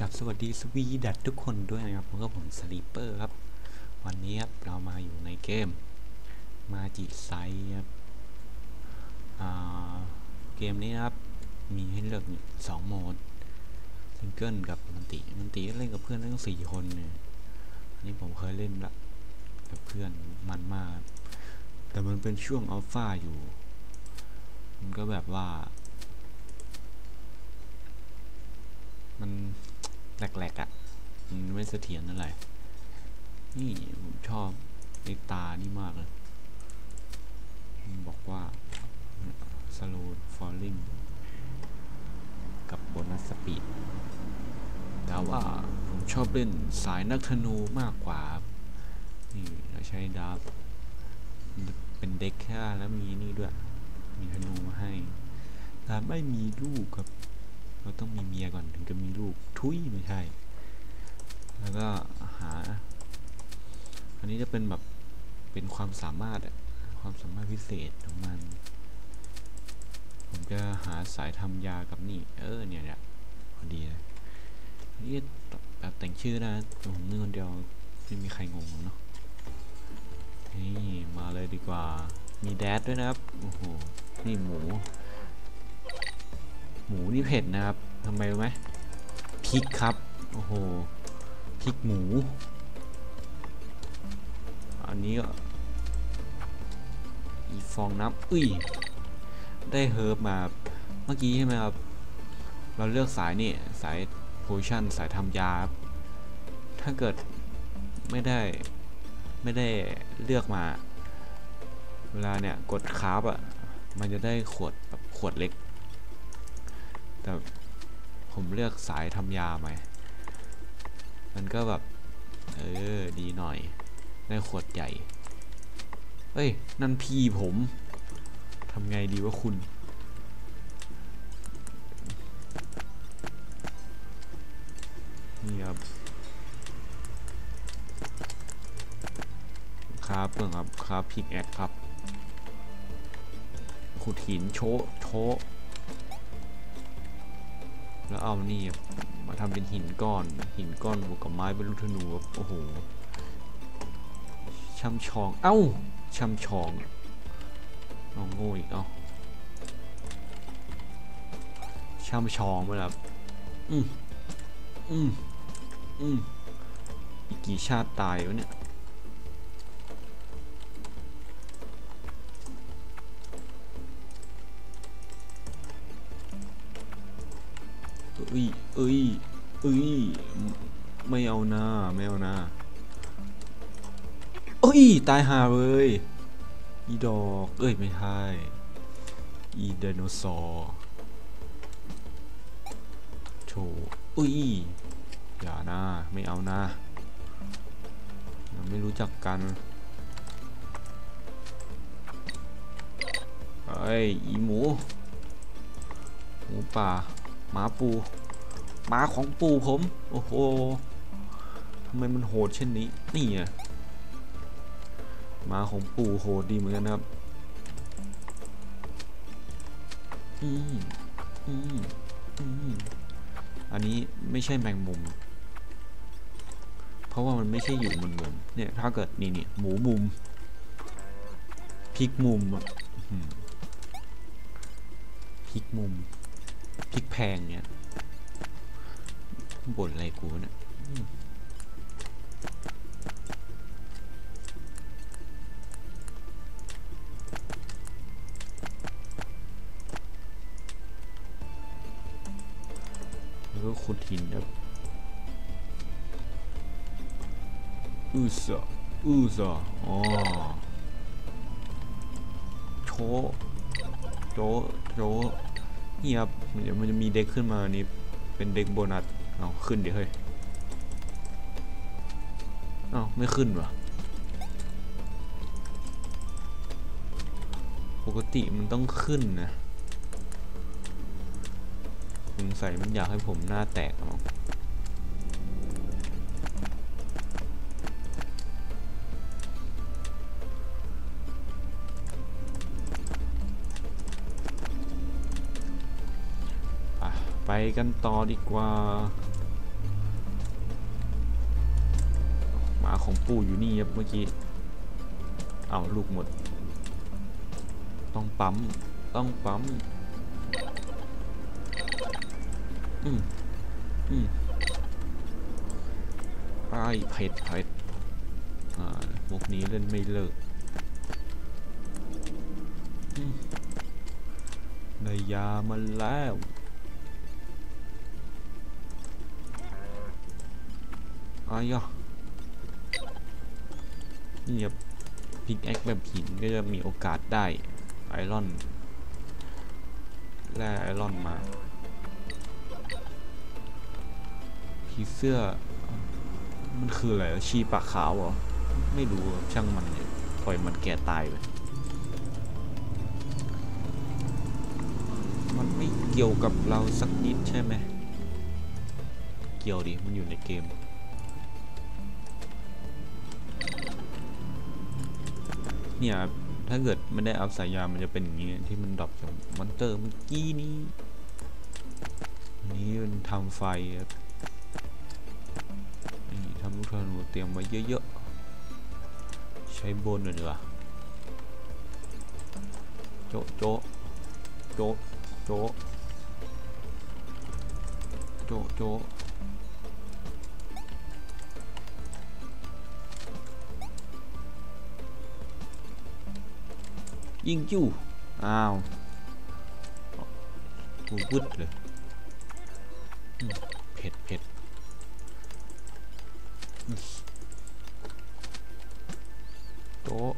กับสวัสดีสวีดัตทุกคนด้วยนะครับผมก็ผมสลีปเปอร์ครับ วันนี้ครับเรามาอยู่ในเกมมาจิไซครับเกมนี้ครับ มีให้เลือกสองโหมดซิงเกิลกับมันติมันติเล่นกับเพื่อนทั้งสี่คนเนี่ยอันนี้ผมเคยเล่นละกับเพื่อนมันมาก แต่มันเป็นช่วงอัลฟาอยู่ มันก็แบบว่า มัน แหลกๆอะ่ะมันไม่เสถียรเท่าไหร่นี่ผมชอบไอ้ตานี่มากเลย บอกว่า slow falling กับ bonus speed แต่ว่าผมชอบเล่นสายนักธนูมากกว่า นี่เราใช้ดาบเป็นเด็กแค่แล้วมีนี่ด้วย มีธนูมาให้แต่ไม่มีลูกครับ เราต้องมีเมียก่อนถึงจะมีลูกทุยไม่ใช่ แล้วก็หา อันนี้จะเป็นแบบเป็นความสามารถอะความสามารถพิเศษของมัน ผมจะหาสายทำยากับนี่ เออเนี่ยเนี่ยพอดีเลยนี่แบบแต่งชื่อนะผมนึกคนเดียวไม่มีใครงงเนาะนี่มาเลยดีกว่า มีแดดด้วยนะครับ โอ้โห นี่หมู หมูนี่เผ็ดนะครับ ทำไมรู้ไหมพริกครับ โอ้โหพริกหมู อันนี้ก็อีฟองน้ำอุ้ย ได้เฮิร์บมาเมื่อกี้ใช่ไหมครับ เราเลือกสายนี่ สายโพชั่น สายทำยา ถ้าเกิดไม่ได้ไม่ได้เลือกมา เวลาเนี่ย กดคาร์บอะ มันจะได้ขวดแบบขวดเล็ก แต่ ผมเลือกสายทำยาไหมมันก็แบบ เออ ดีหน่อย ได้ขวดใหญ่ เอ้ย นั่นพี่ผมทำไงดีว่าคุณนี่ครับครับเพื่อนครับ ครับพิกแอคครับขุดหินโชโชะ แล้วเอานี่มาทำเป็นหินก้อน หินก้อนบวกกับไม้เป็นลูกธนูโอ้โหช่ำชอง เอ้าช่ำชองเอาโง่อีกเอาช่ำชองมาแล้วอืมอืมอืมอีกกี่ชาติตายวะเนี่ย เอ้ยเอ้ยไม่เอาหน้าไม่เอาหน้าเอ้ยตายหาเลยอีดอกเอ้ยไม่ใช่อีไดโนเสาร์โถเอ้ยอย่านะไม่เอานะไม่รู้จักกันเอ้ยอีหมูหมูป่าหมาปู หมาของปู่ผม โอ้โหทำไมมันโหดเช่นนี้ นี่ไงหมาของปู่โหดดีเหมือนกันครับ อืมอืมอืมอันนี้ไม่ใช่แมงมุม เพราะว่ามันไม่ใช่อยู่บนมุมเนี่ยถ้าเกิดนี่นี่หมูมุมพริกมุมอะพริกมุมพริกแพงเนี่ย บ่นอะไรกูนี่ยอืมแล้วก็ขุดหินครับอือสะอือสะอ๋อโชโจโจนี่ครับเดี๋ยวมันจะมีเด็กขึ้นมานี่เป็นเด็กโบนัส เอาขึ้นดิเฮ้ยเอาไม่ขึ้นวะปกติมันต้องขึ้นนะสงสัยมันอยากให้ผมหน้าแตกมั้ง ไปกันต่อดีกว่า หมาของปู่อยู่นี่ครับเมื่อกี้ เอาลูกหมด ต้องปั๊ม ต้องปั๊ม อืมอืมไอ้เผ็ดเผ็ดอ่ามุกนี้เล่นไม่เลิกได้ยามาแล้ว อายนี่ครับพิกแอคแบบหินก็จะมีโอกาสได้ไอรอนแร่ไอรอนมาผีเสื้อ มันคืออะไรชีปากขาวเหรอ ไม่รู้ช่างมันเนี่ยปล่อยมันแก่ตายไปมันไม่เกี่ยวกับเราสักนิดใช่ไหม เกี่ยวดิ มันอยู่ในเกม เนี่ยถ้าเกิดไม่ได้อัพสายยามันจะเป็นอย่างนี้ที่มันดรอปจากมอนเตอร์เมื่อกี้นี้ นี่มันทำไฟครับนี่ทำลูกธนูเตรียมไว้เยอะๆ ใช้บนหน่อยดีกว่าโจ๊ะโจ๊ะโจ๊ะโจ๊ะโจะโจะ ยิงจู่อ้าวกูวึดเลยเผ็ดเผ็ดโต๊ะ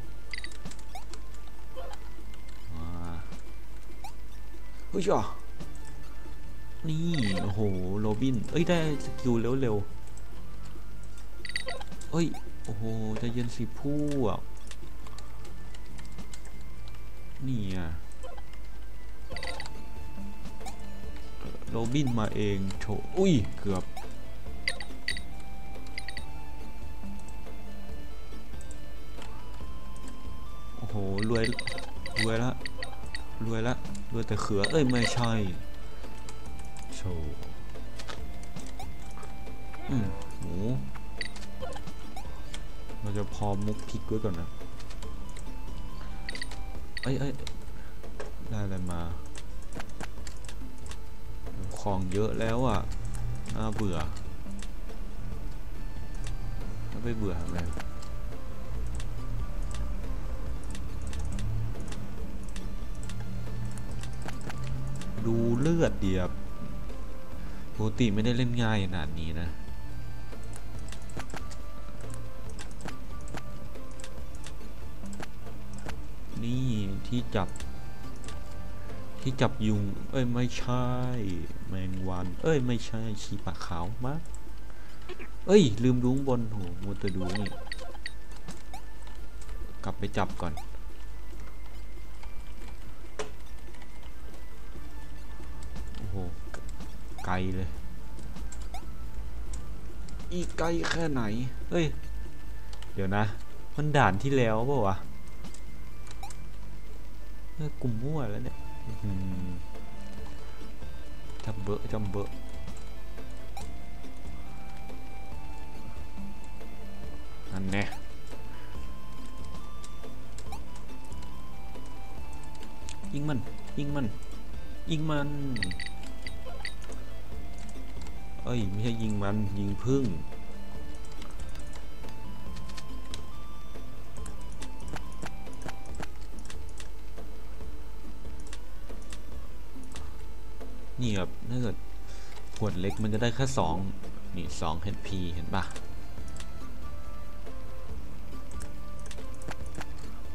เฮ้ยจ้ะนี่ โอ้โห โรบิน เอ้ย ได้สกิลเร็วๆเอ้ย โอ้โหใจเย็นสิพวก นี่อะโรบินมาเองโถอุ้ย เกือบ โอ้โห รวย รวยละ รวยละ รวยแต่เขือ เอ้ย ไม่ใช่โชว์อืมหมูเราจะพอมุกพริกไว้ก่อนนะ เอ้ยเอ้ยได้อะไรมา ของเยอะแล้วอะน่าเบื่อแล้วไปเบื่อทำไมดูเลือดเดียบปกติไม่ได้เล่นง่ายขนาดนี้นะ ที่จับ ที่จับยุง เอ้ยไม่ใช่ แมงวัน เอ้ยไม่ใช่ชีปากขาวมะเอ้ย ลืมดูงบนโหมัวแต่ดูนี่กลับไปจับก่อน โอ้โห ไกลเลย อีกไกลแค่ไหน เฮ้ย เดี๋ยวนะ มันด่านที่แล้วเปล่าวะ กลุ่มมั่วแล้วเนี่ยอื้อหือจำเบอะจำเบอะนั่นแน่ยิงมัน ยิงมัน ยิงมัน เอ้ย ไม่ใช่ยิงมัน ยิงพึ่ง เล็กมันจะได้แค่สองนี่สอง HP เห็นปะ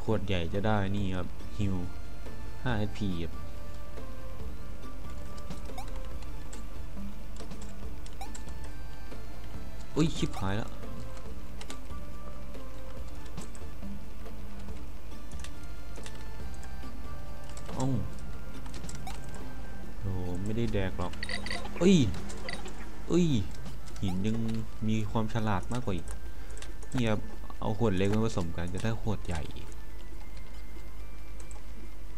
ขวดใหญ่จะได้นี่ครับฮิว5 HP ครับอุ้ยชิบหายแล้วเอ้โอ้ไม่ได้แดกหรอกเอ้ย เอ้ย หินยังมีความฉลาดมากกว่าอีกเนี่ยเอาขวดเล็กมาผสมกันจะได้ขวดใหญ่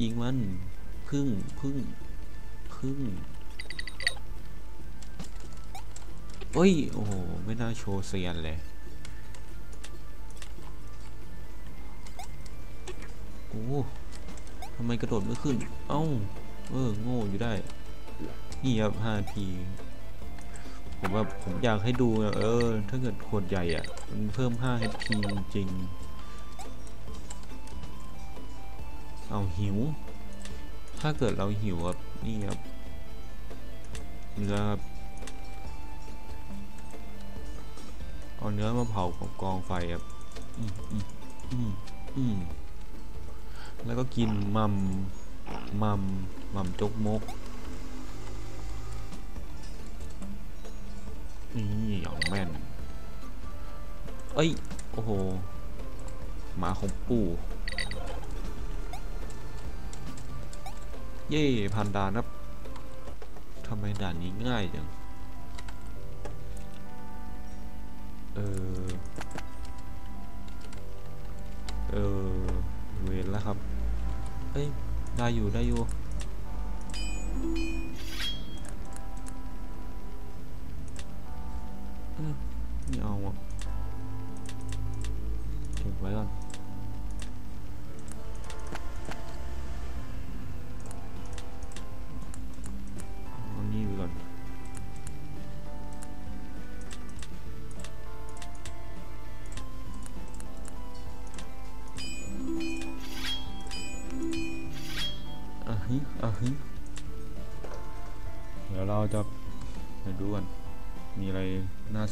ยิงมันพึ่งพึ่งพึ่งเอ้ย โอ้โห ไม่น่าโชว์เซียนเลยโอ้ทำไมกระโดดไม่ขึ้น เอ้า เออ โง่อยู่ได้ นี่ครับ 5P ผมว่าผมอยากให้ดูอะเออ ถ้าเกิดขวดใหญ่อะ มันเพิ่ม 5 HP จริง เอาหิว ถ้าเกิดเราหิวครับ นี่ครับเนื้อครับเอาเนื้อมาเผากับกองไฟครับอืมอืมอืมอืมแล้วก็กินมัมมัมมัมจกมก นี่อย่างแม่น เอ้ย โอ้โห หมาของปู่ เย่พันดานครับทำไมด่านนี้ง่ายจัง เออ เออ เวรแล้วครับเอ้ย ได้อยู่ได้อยู่ ไม่เอาอะเก็บ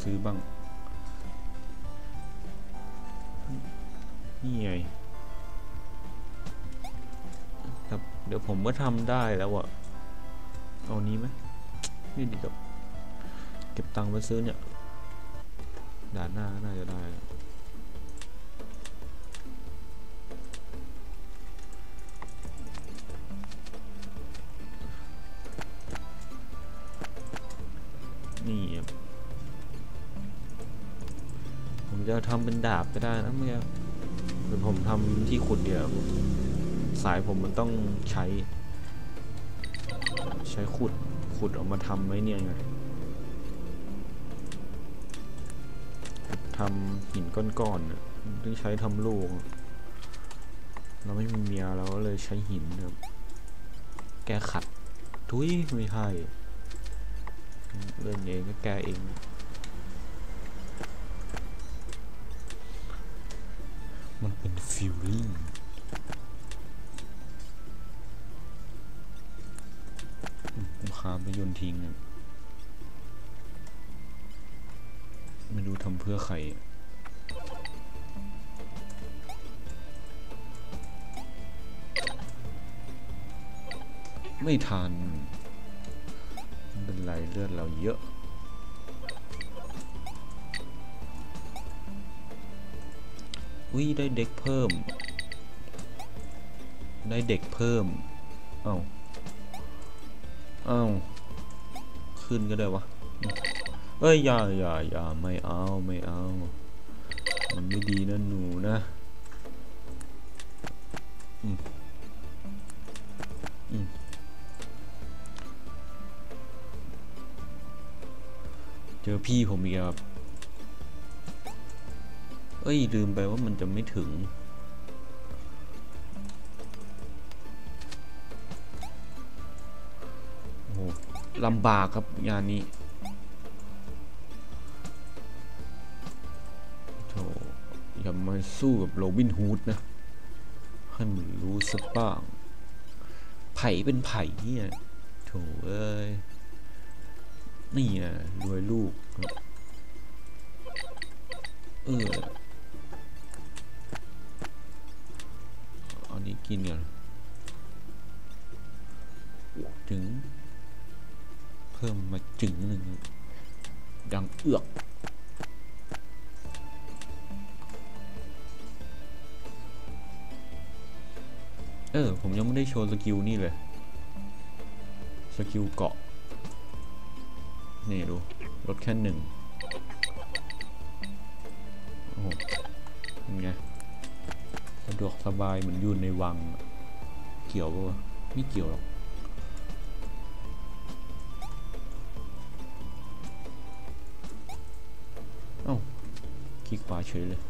ซื้อบ้าง นี่ไงครับเดี๋ยวผมก็ทำได้แล้วอะเอานี้ไหมนี่ดีกับเก็บตังค์ไปซื้อเนี่ยด่านหน้าน่าจะได้ จะทำเป็นดาบก็ได้นะเมื่อหรือผมทำที่ขุดเดียวสายผมมันต้องใช้ ใช้ขุดขุดออกมาทำไว้เนี่ยไงทำหินก้อนๆน่ะมันต้องใช้ทำลูก เราไม่มีเมียเราก็เลยใช้หินครับแก้ขัด ทุยไม่ใช่เล่นเองก็แก้เอง มันเป็นฟิลลิ่งผมคาไปโยนทิ้งอะไม่รู้ทำเพื่อใครไม่ทันเป็นไรเลือดเราเยอะ อุ้ยได้เด็กเพิ่ม ได้เด็กเพิ่ม เอ้า เอ้า ขึ้นก็ได้วะ เอ้ยอย่าอย่าอย่าไม่เอาไม่เอา มันไม่ดีนะหนูนะอืมอืมเจอพี่ผมอีกครับ เอ้ย ลืมไปว่ามันจะไม่ถึง โอ้โหลำบากครับงานนี้โธ่อย่ามาสู้กับโรบินฮูดนะ ให้มันรู้สักบ้าง ไผ่เป็นไผ่เนี่ยโถเอ้ย นี่นะรวยลูก เออ กินก่อนจึง เพิ่มมาจึงหนึ่งดังเอือกเออ ผมยังไม่ได้โชว์สกิลนี่เลย สกิลเกาะ นี่ดูลดแค่หนึ่ง ดวกสบายเหมือนอยู่ในวัง เกี่ยวปะวะไม่เกี่ยวหรอกเอ้าคลิกขวาเฉยเลย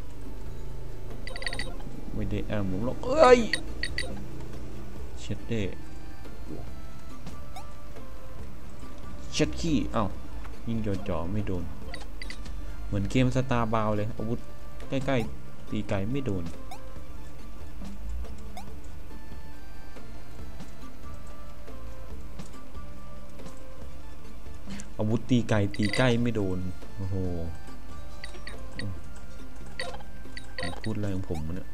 ไม่ได้แอมผมหรอกเอ้ยเช็ดเด้เช็ดขี้เอ้ายิงจ่อๆไม่โดน เหมือนเกมสตาร์บาวเลยอาวุธใกล้ ๆ ตีไกลไม่โดน อาวุธตีไกลตีใกล้ไม่โดน โอ้โหพูดอะไรของผมเนี่ย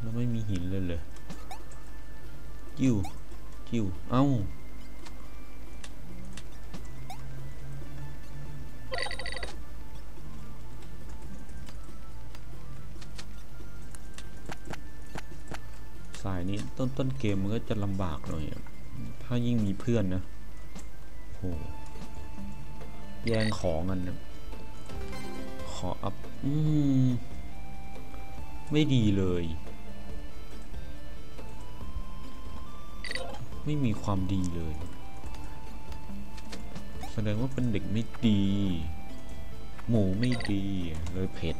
แล้วไม่มีหินเลยเลยจิ้วจิ้วเอ้า ต้นต้นเกมมันก็จะลำบากหน่อย ถ้ายิ่งมีเพื่อนนะโหแย่งของกันนะขออัพอืม ไม่ดีเลย ไม่มีความดีเลย แสดงว่าเป็นเด็กไม่ดี หมูไม่ดีเลยเผ็ด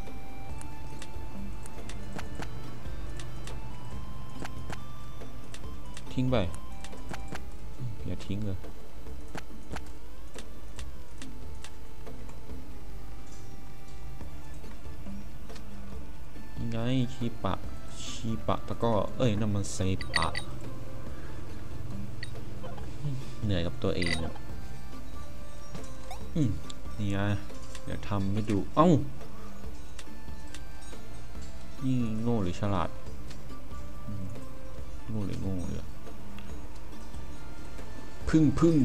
ทิ้งไป อย่าทิ้งเลยยังไงชีปะ ชีปะแล้วก็เอ้ยนั่นมันเซปะ เหนื่อยกับตัวเองอะอืมนี่ไงเดี๋ยวทำให้ดู เอ้านี่โง่หรือฉลาดโง่หรือโง่เลยอ พึ่งพึ่ง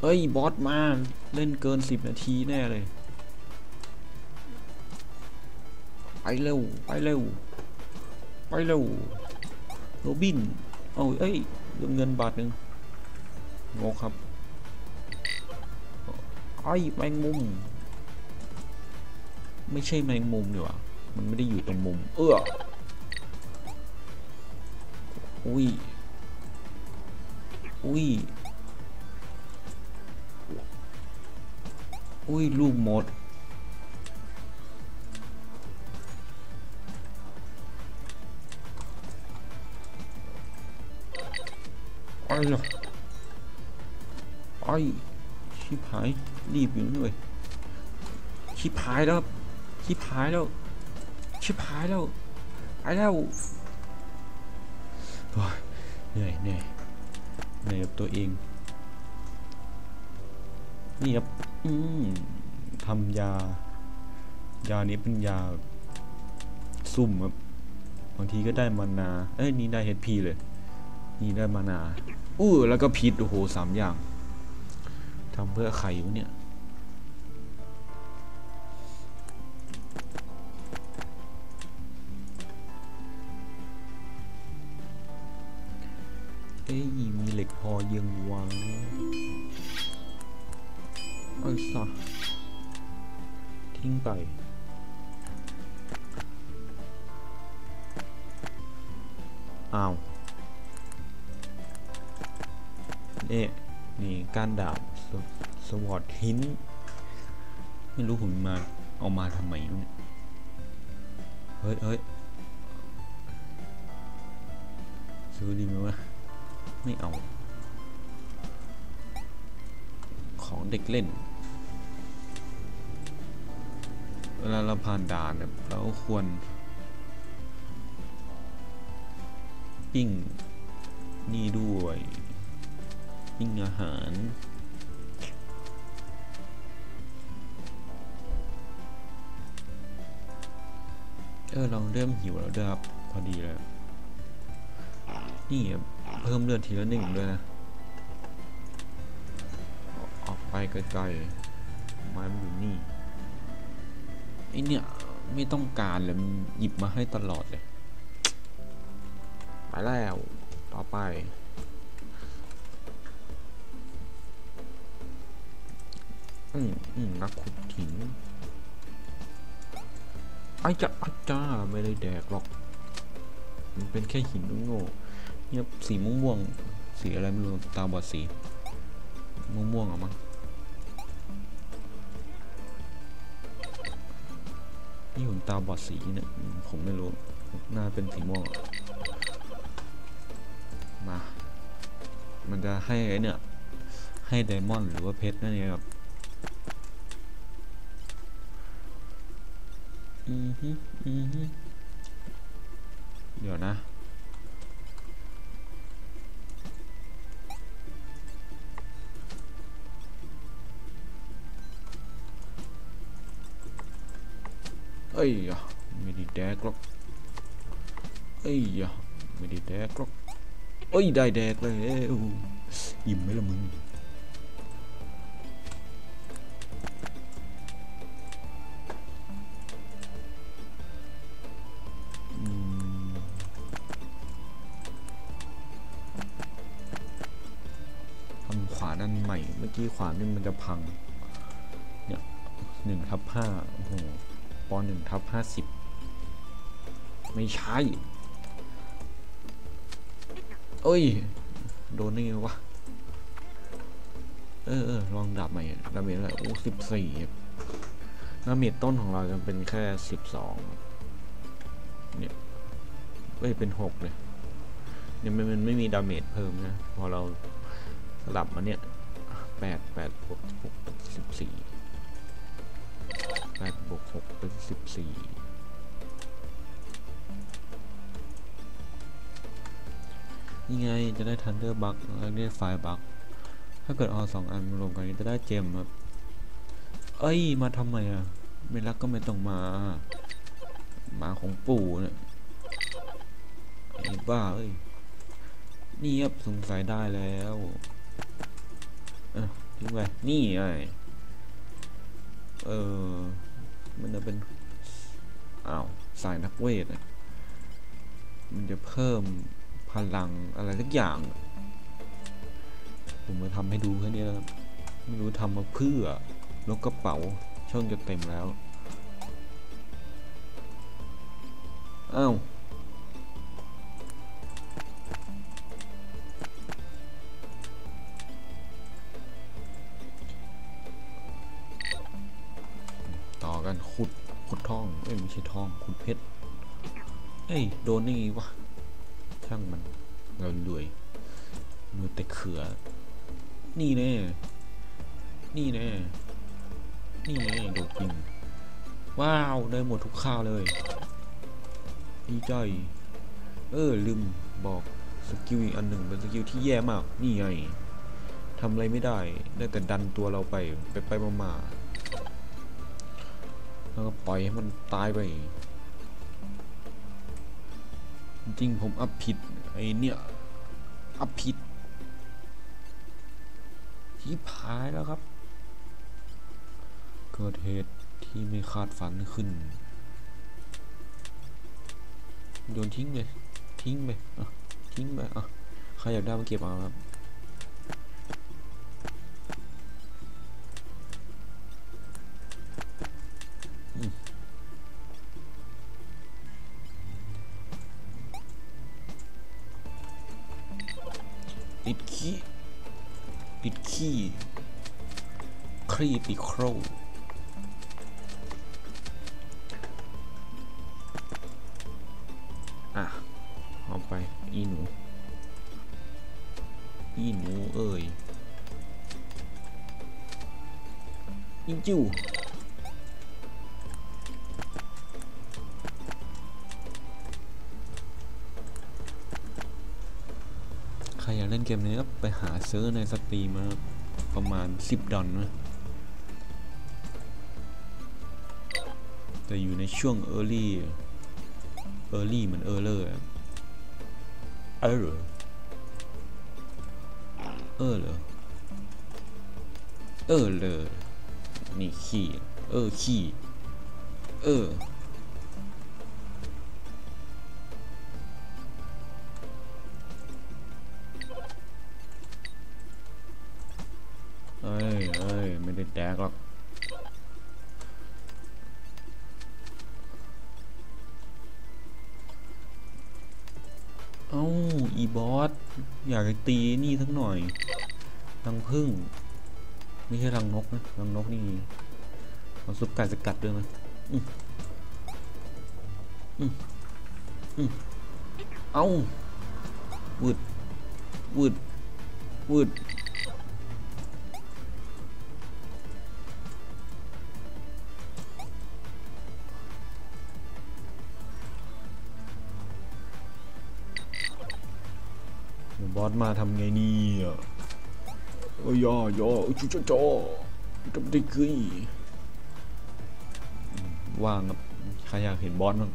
เฮ้ย บอสมา เล่นเกินสิบนาทีแน่เลย ไปเร็ว ไปเร็ว ไปเร็ว โรบิน เอาเอ้ยเรื่องเงินบาทหนึ่งงกครับไอ้แมงมุม ไม่ใช่แมงมุมเดีกว่ามันไม่ได้อยู่ตรงมุม เอออุ้ย อุ้ย อุ้ย ลูกหมดไอ้เหรอไอ้ชิบหาย รีบอยู่นี่เลยชิบหายแล้วครับชิบหายแล้วชิบหายแล้วไปแล้วโอ้ยเหนื่อยเหนื่อย เหนื่อยกับตัวเอง นี่ครับอืมทำยา ยานี้เป็นยาซุ่มครับบางทีก็ได้มานา เอ้ยนี่ได้เฮดพีเลย นี่ได้มานาอู้แล้วก็พิษโอ้โหสามอย่างทำเพื่อไข่วะเนี่ย อ้ยมีเหล็กพอยังวางไอ้สัสทิ้งไปอ้าวนี่นี่การดาบสสวอตหิน ไม่รู้ผมมาเอามาทำไมเนี่ยเฮ้ยเฮ้ยซื้อดีไหมวะ ไม่เอา ของเด็กเล่น เวลาเราผ่านด่านเนี่ยเราควร ปิ้ง นี่ด้วย ปิ้งอาหารเออเราเริ่มหิวแล้วด้วยครับพอดีเลยนี่ครับ เพิ่มเลือดทีละหนึ่งด้วยนะ ออกไปไกลๆไม้มันอยู่นี่ไอเนี่ยไม่ต้องการเลยมันหยิบมาให้ตลอดเลย ไปแล้ว ต่อไป อืมอืมนักขุดหินไอ้จ้าไอ้จ้าไม่ได้แดกหรอก มันเป็นแค่หินโง่ เนี่ยสีม่วงๆสีอะไรไม่รู้ตาบอดสีม่วงๆเหรอมั้งนี่ผมตาบอดสีเนี่ยผมไม่รู้หน้าเป็นสีม่วงมา มันจะให้ไอ้เนี่ย ให้ไดมอนด์หรือว่าเพชรนั่นเองครับอือฮึอือฮึเดี๋ยวนะ อ้ยไม่ได้แดกหรอกเอ้ยไม่ได้แดกหรอกเอ้ยได้แดกเลยอิ่มไหมล่ะมึงทำขวานั่นใหม่ เมื่อกี้ขวานี่มันจะพัง เนี่ยหนึ่งทับห้าโอ้โห ปหนึ่งทับห้าสิบไม่ใช่ เอ้ย โดนได้ไงวะ เออเออลองดับใหม่ดาเมจอะไรโอ้สิบสี่ดาเมจต้นของเราจะเป็นแค่สิบสองเนี่ยเอ้ย เป็นหกเลยเนี่ยมันมันไม่มีดาเมจเพิ่มนะ พอเราสลับมาเนี่ยแปดแปดบวกสิบสี่ แปดบวกหกเป็นสิบสี่นี่ไงจะได้ทันเดอร์บัคแล้วได้ไฟบัคถ้าเกิดเอาสองอันรวมกันจะได้เจมครับ เอ้ย มาทำไมอะ ไม่รักก็ไม่ต้องมามาของปู่เนี่ยไอ้บ้าเอ้ย นี่ครับสงสัยได้แล้วเอะทิ้งไปนี่ไงเออ มันจะเป็นอ้าวสายนักเวทอะมันจะเพิ่มพลังอะไรสักอย่าง ผมมาทำให้ดูแค่นี้แล้วครับไม่รู้ทำมาเพื่อลกกระเป๋าช่องจะเต็มแล้ว อ้าว ทอง เอ้ยไม่ใช่ทองขุดเพชร เอ้ย โดนได้ไงวะ ช่างมัน เรารวยรวยแต่เขือ นี่แน่ นี่แน่ นี่แน่โดดกินว้าว ได้หมดทุกข้าวเลยดีใจ เออ ลืมบอกสกิลอีกอันหนึ่งเป็นสกิลที่แย่มาก นี่ไงทำอะไรไม่ได้ ได้แต่ดันตัวเราไป ไปไปมามาๆ แล้วก็ปล่อยให้มันตายไป จริงผมอัพผิด ไอเนี่ย อัพผิดที่พายแล้วครับ เกิดเหตุที่ไม่คาดฝันขึ้น โยนทิ้งเลย ทิ้งไปอะทิ้งไปอะใครอยากได้มาเก็บเอาครับ อินจูใครอยากเล่นเกมนี้ก็ไปหาซื้อในสตรีมาประมาณ 10 ดอลนะแต่อยู่ในช่วง early early เหมือน earler อะ error เออเหรอเออเลย นี่ขี้เออขี้เออเอ้ยเอ้ยไม่ได้แดกหรอกเอ้า อีบอส อยากจะตีนี่สักหน่อยรังพึ่ง ไม่ใช่รังนกนะรังนกนี่เอาซุปไก่สกัดด้วยนะอืมอืมอืมเอาวืดวืดวืดบอสมาทำไงนี่อ้ย ย่อย่อจุจจอกับได้กึยว่างครับใครอยากเห็นบอสบ้าง